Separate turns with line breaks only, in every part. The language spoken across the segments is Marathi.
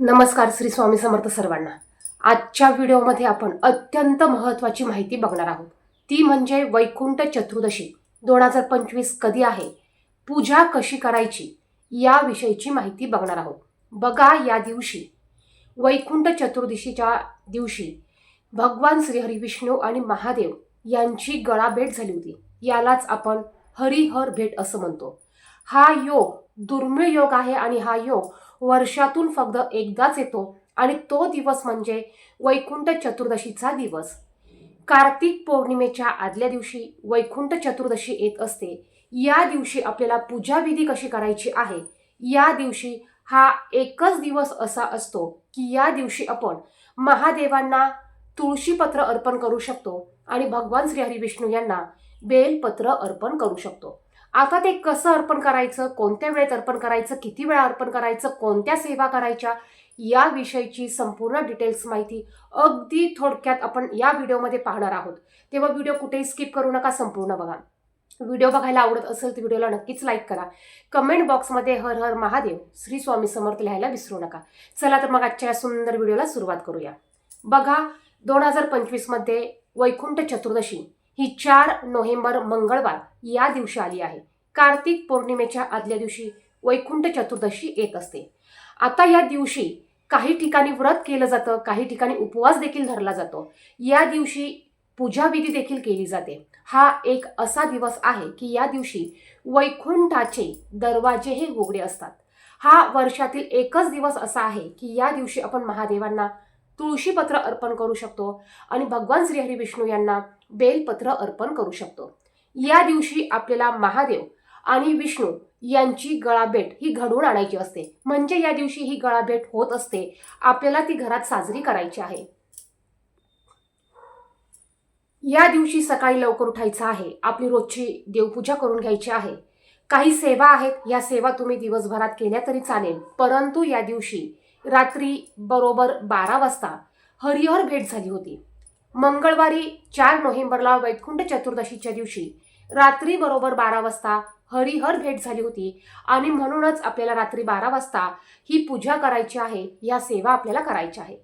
नमस्कार श्री स्वामी समर्थ सर्वांना. आजच्या व्हिडिओमध्ये आपण अत्यंत महत्त्वाची माहिती बघणार आहोत. ती म्हणजे वैकुंठ चतुर्दशी. दोन हजार पंचवीस कधी आहे? पूजा कशी करायची? याविषयीची माहिती बघणार आहोत. बघा या दिवशी. वैकुंठ चतुर्दशीच्या दिवशी भगवान श्रीहरी विष्णू आणि महादेव यांची गळाभेट झाली होती. यालाच आपण हरिहर भेट असं म्हणतो. हा योग दुर्मिळ योग आहे आणि हा योग वर्षातून फक्त एकदाच येतो आणि तो दिवस म्हणजे वैकुंठ चतुर्दशीचा दिवस. कार्तिक पौर्णिमेच्या आदल्या दिवशी वैकुंठ चतुर्दशी येत असते. या दिवशी आपल्याला पूजाविधी कशी करायची आहे? या दिवशी हा एकच दिवस असा असतो की या दिवशी आपण महादेवांना तुळशीपत्र अर्पण करू शकतो आणि भगवान श्रीहरी विष्णू यांना बेलपत्र अर्पण करू शकतो. आता ते कसं अर्पण करायचं कोणत्या वेळेत अर्पण करायचं किती वेळा अर्पण करायचं कोणत्या सेवा करायच्या याविषयीची संपूर्ण डिटेल्स माहिती अगदी थोडक्यात आपण या व्हिडिओमध्ये पाहणार आहोत. तेव्हा व्हिडिओ कुठेही स्किप करू नका संपूर्ण बघा. व्हिडिओ बघायला आवडत असेल तर व्हिडिओला नक्कीच लाईक करा. कमेंट बॉक्समध्ये हर हर महादेव श्री स्वामी समर्थ लिहायला विसरू नका. चला तर मग आजच्या या सुंदर व्हिडिओला सुरुवात करूया. बघा दोन हजार पंचवीसमध्ये वैकुंठ चतुर्दशी. ही चार नोव्हेंबर मंगळवार या दिवशी आली आहे. कार्तिक पौर्णिमेच्या आदल्या दिवशी वैकुंठ चतुर्दशी येत असते. आता या दिवशी काही ठिकाणी व्रत केलं जातं काही ठिकाणी उपवास देखील धरला जातो. या दिवशी पूजाविधी देखील केली जाते. हा एक असा दिवस आहे की या दिवशी वैकुंठाचे दरवाजे हे उघडे असतात. हा वर्षातील एकच दिवस असा आहे की या दिवशी आपण महादेवांना तुळशीपत्र अर्पण करू शकतो आणि भगवान श्रीहरी विष्णू यांना बेलपत्र अर्पण करू शकतो. या दिवशी आपल्याला महादेव आणि विष्णू यांची गळाभेट ही घडवून आणायची असते. म्हणजे या दिवशी ही गळाभेट होत असते. आपल्याला ती घरात साजरी करायची आहे. या दिवशी सकाळी लवकर उठायचं आहे. आपली रोजची देवपूजा करून घ्यायची आहे. काही सेवा आहेत. या सेवा तुम्ही दिवसभरात केल्या तरी चालेल. परंतु या दिवशी रात्री बरोबर बारा वाजता हरिहर भेट झाली होती. मंगळवारी चार नोव्हेंबरला वैकुंठ चतुर्दशीच्या दिवशी रात्री बरोबर बारा वाजता हरिहर भेट झाली होती आणि म्हणूनच आपल्याला रात्री बारा वाजता ही पूजा करायची आहे या सेवा आपल्याला करायच्या आहे.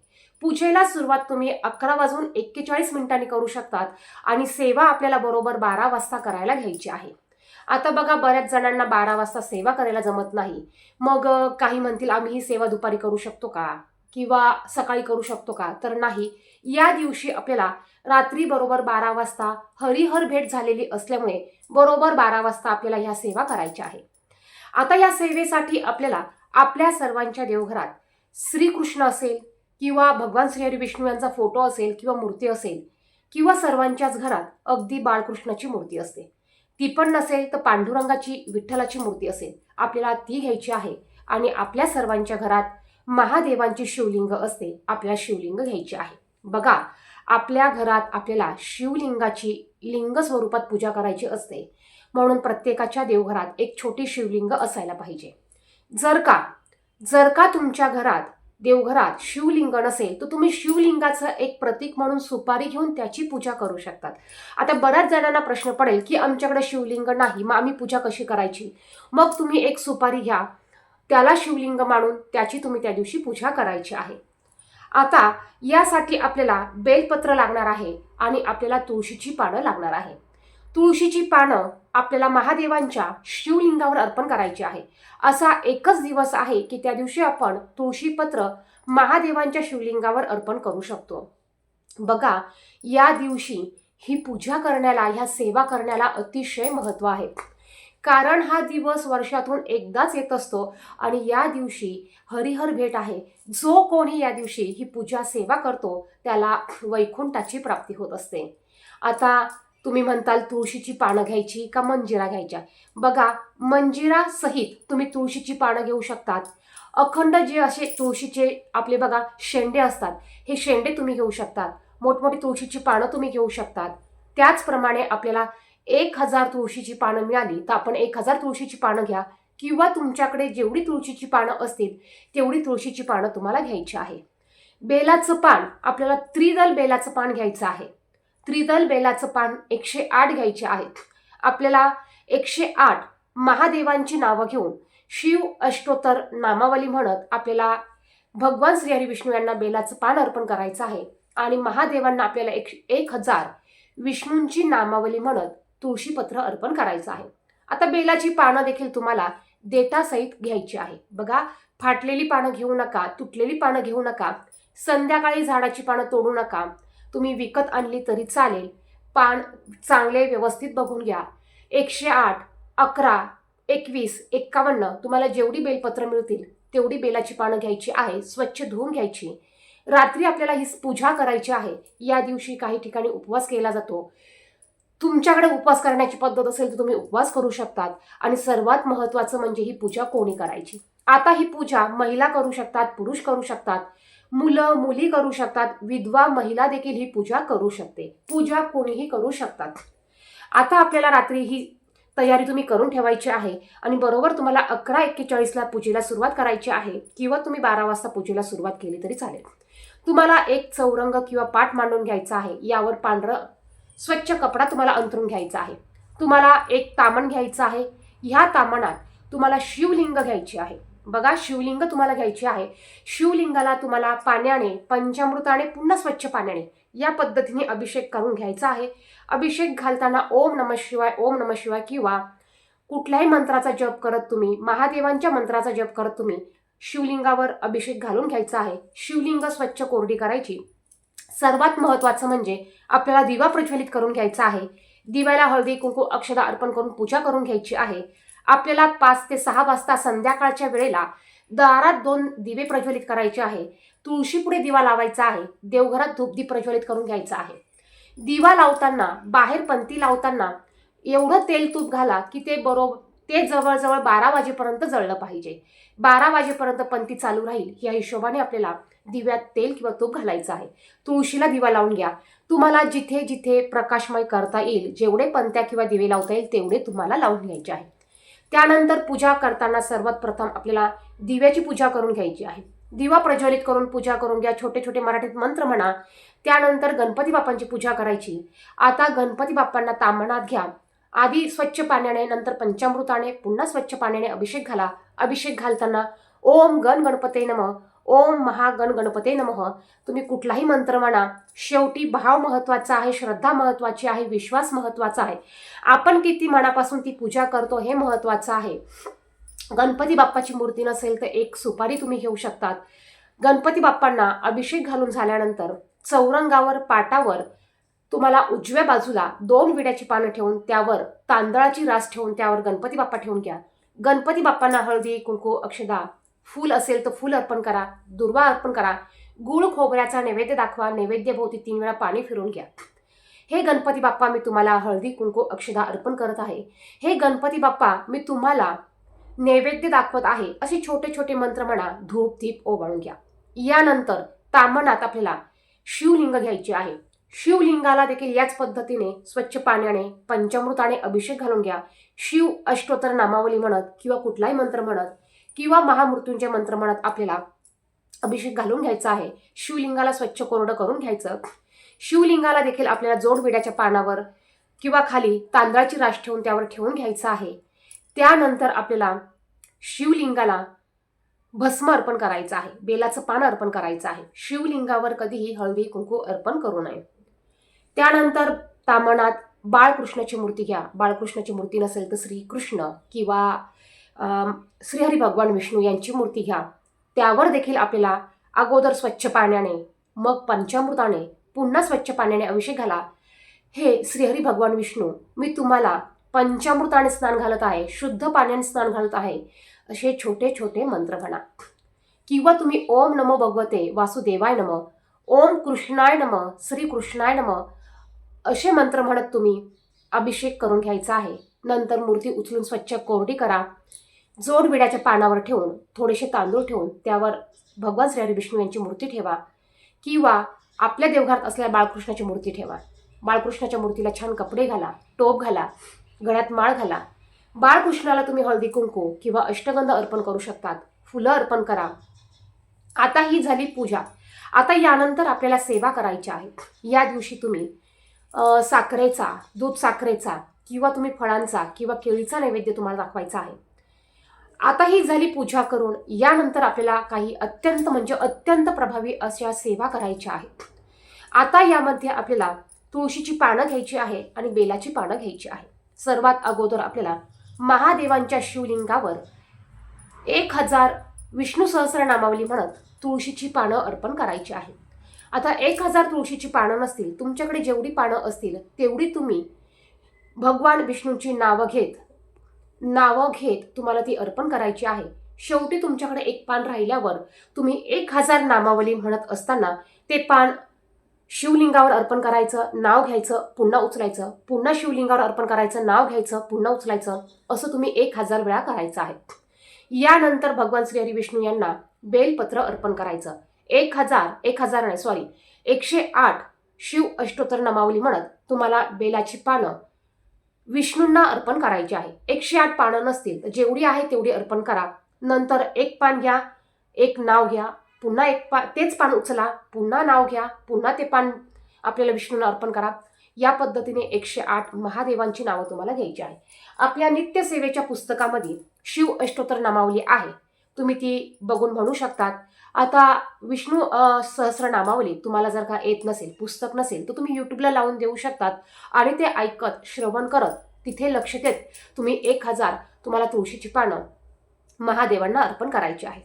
पूजेला सुरुवात तुम्ही अकरा वाजून एक्केचाळीस मिनिटांनी करू शकतात आणि सेवा आपल्याला बरोबर बारा वाजता करायला घ्यायची आहे. आता बघा बऱ्याच जणांना बारा वाजता सेवा करायला जमत नाही. मग काही म्हणतील आम्ही ही सेवा दुपारी करू शकतो का? किंवा सकाळी करू शकतो का? तर नाही. या दिवशी आपल्याला रात्री बरोबर बारा वाजता हरिहर भेट झालेली असल्यामुळे बरोबर बारा वाजता आपल्याला ह्या सेवा करायच्या आहे आता या सेवेसाठी आपल्याला आपल्या सर्वांच्या देवघरात श्रीकृष्ण असेल किंवा भगवान श्रीहरी विष्णू यांचा फोटो असेल किंवा मूर्ती असेल किंवा सर्वांच्याच घरात अगदी बाळकृष्णाची मूर्ती असते. ती पण नसेल तर पांडुरंगाची विठ्ठलाची मूर्ती असेल. आपल्याला ती घ्यायची आहे आणि आपल्या सर्वांच्या घरात महादेवांची शिवलिंग असते आपल्याला शिवलिंग घ्यायची आहे. बघा आपल्या घरात आपल्याला शिवलिंगाची लिंग स्वरूपात पूजा करायची असते. म्हणून प्रत्येकाच्या देवघरात एक छोटी शिवलिंग असायला पाहिजे. जर का जर का तुमच्या घरात देवघरात शिवलिंग नसेल तर तुम्ही शिवलिंगाचं एक प्रतीक म्हणून सुपारी घेऊन त्याची पूजा करू शकतात. आता बऱ्याच जणांना प्रश्न पडेल की आमच्याकडे शिवलिंग नाही मग आम्ही पूजा कशी करायची? मग तुम्ही एक सुपारी घ्या त्याला शिवलिंग मानून त्याची तुम्ही त्या दिवशी पूजा करायची आहे. आता यासाठी आपल्याला बेलपत्र लागणार आहे आणि आपल्याला तुळशीची पानं लागणार आहे. तुळशीची पानं आपल्याला महादेवांच्या शिवलिंगावर अर्पण करायची आहे. असा एकच दिवस आहे की त्या दिवशी आपण तुळशीपत्र महादेवांच्या शिवलिंगावर अर्पण करू शकतो. बघा या दिवशी ही पूजा करण्याला ह्या सेवा करण्याला अतिशय महत्त्व आहे. कारण हा दिवस वर्षातून एकदाच येत असतो आणि या दिवशी हरिहर भेट आहे. जो कोणी या दिवशी ही पूजा सेवा करतो त्याला वैकुंठाची प्राप्ती होत असते. आता तुम्ही म्हणताल तुळशीची पानं घ्यायची का मंजिरा घ्यायच्या? बघा मंजिरा सहित तुम्ही तुळशीची पानं घेऊ शकतात. अखंड जे असे तुळशीचे आपले बघा शेंडे असतात हे शेंडे तुम्ही घेऊ शकतात. मोठमोठी तुळशीची पानं तुम्ही घेऊ शकतात. त्याचप्रमाणे आपल्याला एक हजार तुळशीची पानं मिळाली तर आपण एक हजार तुळशीची पानं घ्या किंवा तुमच्याकडे जेवढी तुळशीची पानं असतील तेवढी तुळशीची पानं तुम्हाला घ्यायची आहे. बेलाचं पान आपल्याला त्रिदल बेलाचं पान घ्यायचं आहे. त्रिदल बेलाचं पान एकशे आठ घ्यायचे आहेत आपल्याला एकशे आठ महादेवांची नावं घेऊन शिव अष्टोत्तर नामावली म्हणत आपल्याला भगवान श्रीहरी विष्णू यांना बेलाचं पान अर्पण करायचं आहे. आणि महादेवांना आपल्याला एक एक हजार विष्णूंची नामावली म्हणत तुळशीपत्र अर्पण करायचं आहे. आता बेलाची पानं देखील तुम्हाला देठासहित घ्यायची आहे. बघा फाटलेली पानं घेऊ नका तुटलेली पानं घेऊ नका संध्याकाळी झाडाची पानं तोडू नका. तुम्ही विकत आणली तरी चालेल. पान चांगले व्यवस्थित बघून घ्या. एकशे आठ अकरा एकवीस एक्कावन्न तुम्हाला जेवढी बेलपत्र मिळतील तेवढी बेलाची पानं घ्यायची आहे स्वच्छ धुवून घ्यायची. रात्री आपल्याला ही पूजा करायची आहे. या दिवशी काही ठिकाणी उपवास केला जातो. तुमच्याकडे उपवास करण्याची पद्धत असेल तर तुम्ही उपवास करू शकतात. आणि सर्वात महत्त्वाचं म्हणजे ही पूजा कोणी करायची? आता ही पूजा महिला करू शकतात पुरुष करू शकतात मुलं मुली करू शकतात विधवा महिला देखील ही पूजा करू शकते. पूजा कोणीही करू शकतात. आता आपल्याला रात्री ही तयारी तुम्ही करून ठेवायची आहे. आणि बरोबर तुम्हाला अकरा एक्केचाळीसला पूजेला सुरुवात करायची आहे. किंवा तुम्ही बारा वाजता पूजेला सुरुवात केली तरी चालेल. तुम्हाला एक चौरंग किंवा पाठ मांडून घ्यायचा आहे. यावर पांढरं स्वच्छ कपडा तुम्हाला अंतरून घ्यायचा आहे. तुम्हाला एक तामण घ्यायचं आहे. ह्या तामणात तुम्हाला शिवलिंग घ्यायची आहे. बघा शिवलिंग तुम्हाला घ्यायची आहे. शिवलिंगाला तुम्हाला पाण्याने पंचामृताने पुन्हा स्वच्छ पाण्याने या पद्धतीने अभिषेक करून घ्यायचा आहे. अभिषेक घालताना ओम नम शिवाय ओम नम शिवाय किंवा कुठल्याही मंत्राचा जप करत तुम्ही महादेवांच्या मंत्राचा जप करत तुम्ही शिवलिंगावर अभिषेक घालून घ्यायचा आहे. शिवलिंग स्वच्छ कोरडी करायची. सर्वात महत्त्वाचं म्हणजे आपल्याला दिवा प्रज्वलित करून घ्यायचा आहे. दिव्याला हळदी कुंकू अक्षदा अर्पण करून पूजा करून घ्यायची आहे. आपल्याला पाच ते सहा वाजता संध्याकाळच्या वेळेला दारात दोन दिवे प्रज्वलित करायचे आहे. तुळशीपुढे दिवा लावायचा आहे. देवघरात धूपदीप प्रज्वलित करून घ्यायचा आहे. दिवा लावताना बाहेर पंती लावताना एवढं तेल तूप घाला की ते बरोबर ते जवळजवळ बारा वाजेपर्यंत जळलं पाहिजे. बारा वाजेपर्यंत पंथी चालू राहील. या हिशोबाने आपल्याला दिव्यात तेल किंवा तूप घालायचं आहे. तुळशीला दिवा लावून घ्या. तुम्हाला जिथे जिथे प्रकाशमय करता येईल जेवढे पंत्या किंवा दिवे लावता येईल तेवढे तुम्हाला लावून घ्यायचे आहे. त्यानंतर पूजा करताना सर्वात प्रथम आपल्याला दिव्याची पूजा करून घ्यायची आहे. दिवा प्रज्वलित करून पूजा करून घ्या. छोटे छोटे मराठीत मंत्र म्हणा. त्यानंतर गणपती बाप्पांची पूजा करायची. आता गणपती बाप्पांना तांबणात घ्या. आधी स्वच्छ पाण्याने नंतर पंचामृताने पुन्हा स्वच्छ पाण्याने अभिषेक घाला. अभिषेक घालताना ओम गण गणपते नम ओम महागण गणपते नमः. तुम्ही कुठलाही मंत्र म्हणा शेवटी भाव महत्त्वाचा आहे श्रद्धा महत्वाची आहे विश्वास महत्त्वाचा आहे. आपण किती मनापासून ती पूजा करतो हे महत्वाचं आहे. गणपती बाप्पाची मूर्ती नसेल तर एक सुपारी तुम्ही घेऊ शकतात. गणपती बाप्पांना अभिषेक घालून झाल्यानंतर चौरंगावर पाटावर तुम्हाला उजव्या बाजूला दोन विड्याची पानं ठेवून त्यावर तांदळाची रास ठेवून त्यावर गणपती बाप्पा ठेवून घ्या. गणपती बाप्पांना हळदी कुंकू अक्षदा फूल असेल तर फूल अर्पण करा दुर्वा अर्पण करा गुळ खोबऱ्याचा नैवेद्य दाखवा नैवेद्यभोवती तीन वेळा पाणी फिरून घ्या. हे गणपती बाप्पा मी तुम्हाला हळदी कुंकू अक्षदा अर्पण करत आहे. हे गणपती बाप्पा मी तुम्हाला नैवेद्य दाखवत आहे. असे छोटे छोटे मंत्र म्हणा धूप धीप ओवाळून घ्या. यानंतर तामणात आपल्याला शिवलिंग घ्यायचे आहे. शिवलिंगाला देखील याच पद्धतीने स्वच्छ पाण्याने पंचामृताने अभिषेक घालून घ्या. शिव अष्टोत्तर नामावली म्हणत किंवा कुठलाही मंत्र म्हणत किंवा महामृत्यूंचे मंत्र म्हणत आपल्याला अभिषेक घालून घ्यायचा आहे. शिवलिंगाला स्वच्छ कोरडं करून घ्यायचं. शिवलिंगाला देखील आपल्याला जोड विड्याच्या पानावर किंवा खाली तांदळाची राश ठेवून त्यावर ठेवून घ्यायचं आहे. त्यानंतर आपल्याला शिवलिंगाला भस्म अर्पण करायचं आहे. बेलाचं पान अर्पण करायचं आहे. शिवलिंगावर कधीही हळदी कुंकू अर्पण करू नये. त्यानंतर तामणात बाळकृष्णाची मूर्ती घ्या. बाळकृष्णाची मूर्ती नसेल तर श्रीकृष्ण किंवा श्रीहरी भगवान विष्णू यांची मूर्ती घ्या. त्यावर देखील आपल्याला अगोदर स्वच्छ पाण्याने मग पंचामृताने पुन्हा स्वच्छ पाण्याने अभिषेक घाला. हे श्रीहरी भगवान विष्णू मी तुम्हाला पंचामृताने स्नान घालत आहे शुद्ध पाण्याने स्नान घालत आहे असे छोटे छोटे मंत्र म्हणा. किंवा तुम्ही ओम नमो भगवते वासुदेवाय नम ओम कृष्णाय नम श्री कृष्णाय नम असे मंत्र म्हणत तुम्ही अभिषेक करून घ्यायचा आहे. नंतर मूर्ती उचलून स्वच्छ कोरडी करा. जोड विड्याच्या पानावर ठेवून थोडेसे तांदूळ ठेवून त्यावर भगवान श्री विष्णू यांची मूर्ती ठेवा किंवा आपल्या देवघरात असलेल्या बाळकृष्णाची मूर्ती ठेवा. बाळकृष्णाच्या मूर्तीला छान कपडे घाला टोप घाला गळ्यात माळ घाला. बाळकृष्णाला तुम्ही हळदी कुंकू किंवा अष्टगंध अर्पण करू शकतात. फुलं अर्पण करा. आता ही झाली पूजा. आता यानंतर आपल्याला सेवा करायची आहे. या दिवशी तुम्ही साखरेचा दूध साखरेचा किंवा तुम्ही फळांचा किंवा केळीचा नैवेद्य तुम्हाला दाखवायचा आहे. आता ही झाली पूजा करून यानंतर आपल्याला काही अत्यंत म्हणजे अत्यंत प्रभावी अशा सेवा करायच्या आहेत. आता यामध्ये आपल्याला तुळशीची पानं घ्यायची आहे आणि बेलाची पानं घ्यायची आहे. सर्वात अगोदर आपल्याला महादेवांच्या शिवलिंगावर एक हजार विष्णू सहस्रनामावली म्हणत तुळशीची पानं अर्पण करायची आहे. आता एक हजार तुळशीची पानं नसतील तुमच्याकडे जेवढी पानं असतील तेवढी तुम्ही भगवान विष्णूंची नावं घेत नावं घेत तुम्हाला ती अर्पण करायची आहे. शेवटी तुमच्याकडे एक पान राहिल्यावर तुम्ही एक हजार नामावली म्हणत असताना ते पान शिवलिंगावर अर्पण करायचं नाव घ्यायचं पुन्हा उचलायचं पुन्हा शिवलिंगावर अर्पण करायचं नाव घ्यायचं पुन्हा उचलायचं असं तुम्ही एक हजार वेळा करायचं आहे. यानंतर भगवान श्री हरी विष्णू यांना बेलपत्र अर्पण करायचं. एक हजार एक हजार नाही सॉरी एकशे आठ शिव अष्टोत्तर नामावली म्हणत तुम्हाला बेलाची पानं विष्णूंना अर्पण करायची आहे. एकशे आठ पानं नसतील तर जेवढी आहे तेवढी अर्पण करा. नंतर एक पान घ्या एक नाव घ्या पुन्हा एक पा तेच पान उचला पुन्हा नाव घ्या पुन्हा ते पान आपल्याला विष्णूंना अर्पण करा. या पद्धतीने एकशे आठ महादेवांची नावं तुम्हाला घ्यायची आहे. आपल्या नित्यसेवेच्या पुस्तकामध्ये शिव अष्टोत्तर नामावली आहे. तुम्ही ती बघून म्हणू शकतात. आता विष्णू सहस्र सहस्रनामावली तुम्हाला जर का येत नसेल पुस्तक नसेल तर तुम्ही यूट्यूबला लावून देऊ शकतात. आणि ते ऐकत श्रवण करत तिथे लक्ष देत तुम्ही एक हजार तुम्हाला तुळशीची पानं महादेवांना अर्पण करायची आहेत.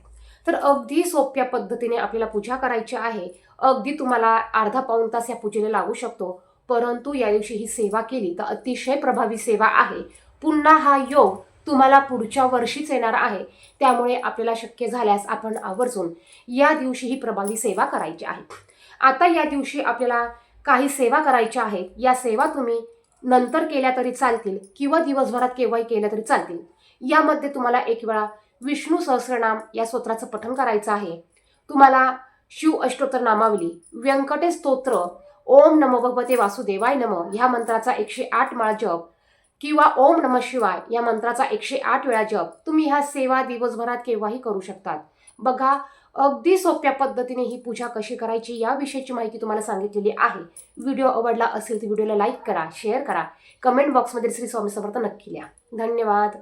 तर अगदी सोप्या पद्धतीने आपल्याला पूजा करायची आहे. अगदी तुम्हाला अर्धा पाऊण तास या पूजेला लागू शकतो. परंतु या दिवशी ही सेवा केली तर अतिशय प्रभावी सेवा आहे. पुन्हा हा योग तुम्हाला पुढच्या वर्षीच येणार आहे. त्यामुळे आपल्याला शक्य झाल्यास आपण आवर्जून या दिवशी ही प्रभावी सेवा करायची आहे. आता या दिवशी आपल्याला काही सेवा करायच्या आहेत. या सेवा तुम्ही नंतर केल्या तरी चालतील किंवा दिवसभरात केव्हाही केल्या तरी चालतील. यामध्ये तुम्हाला एक वेळा विष्णू सहस्रनाम या स्तोत्राचं पठण करायचं आहे. तुम्हाला शिव अष्टोत्तर नामावली व्यंकटेश स्तोत्र ओम नमो भगवते वासुदेवाय नम ह्या मंत्राचा एकशे आठ माळ जप किंवा ओम नम शिवाय या मंत्राचा एकशे आठ वेळा जप तुम्ही ह्या सेवा दिवसभरात केव्हाही करू शकतात. बघा अगदी सोप्या पद्धतीने ही पूजा कशी करायची याविषयीची माहिती तुम्हाला सांगितलेली आहे. व्हिडिओ आवडला असेल तर व्हिडिओला लाईक करा शेअर करा. कमेंट बॉक्समध्ये श्री स्वामी समर्थ नक्की लिहा. धन्यवाद.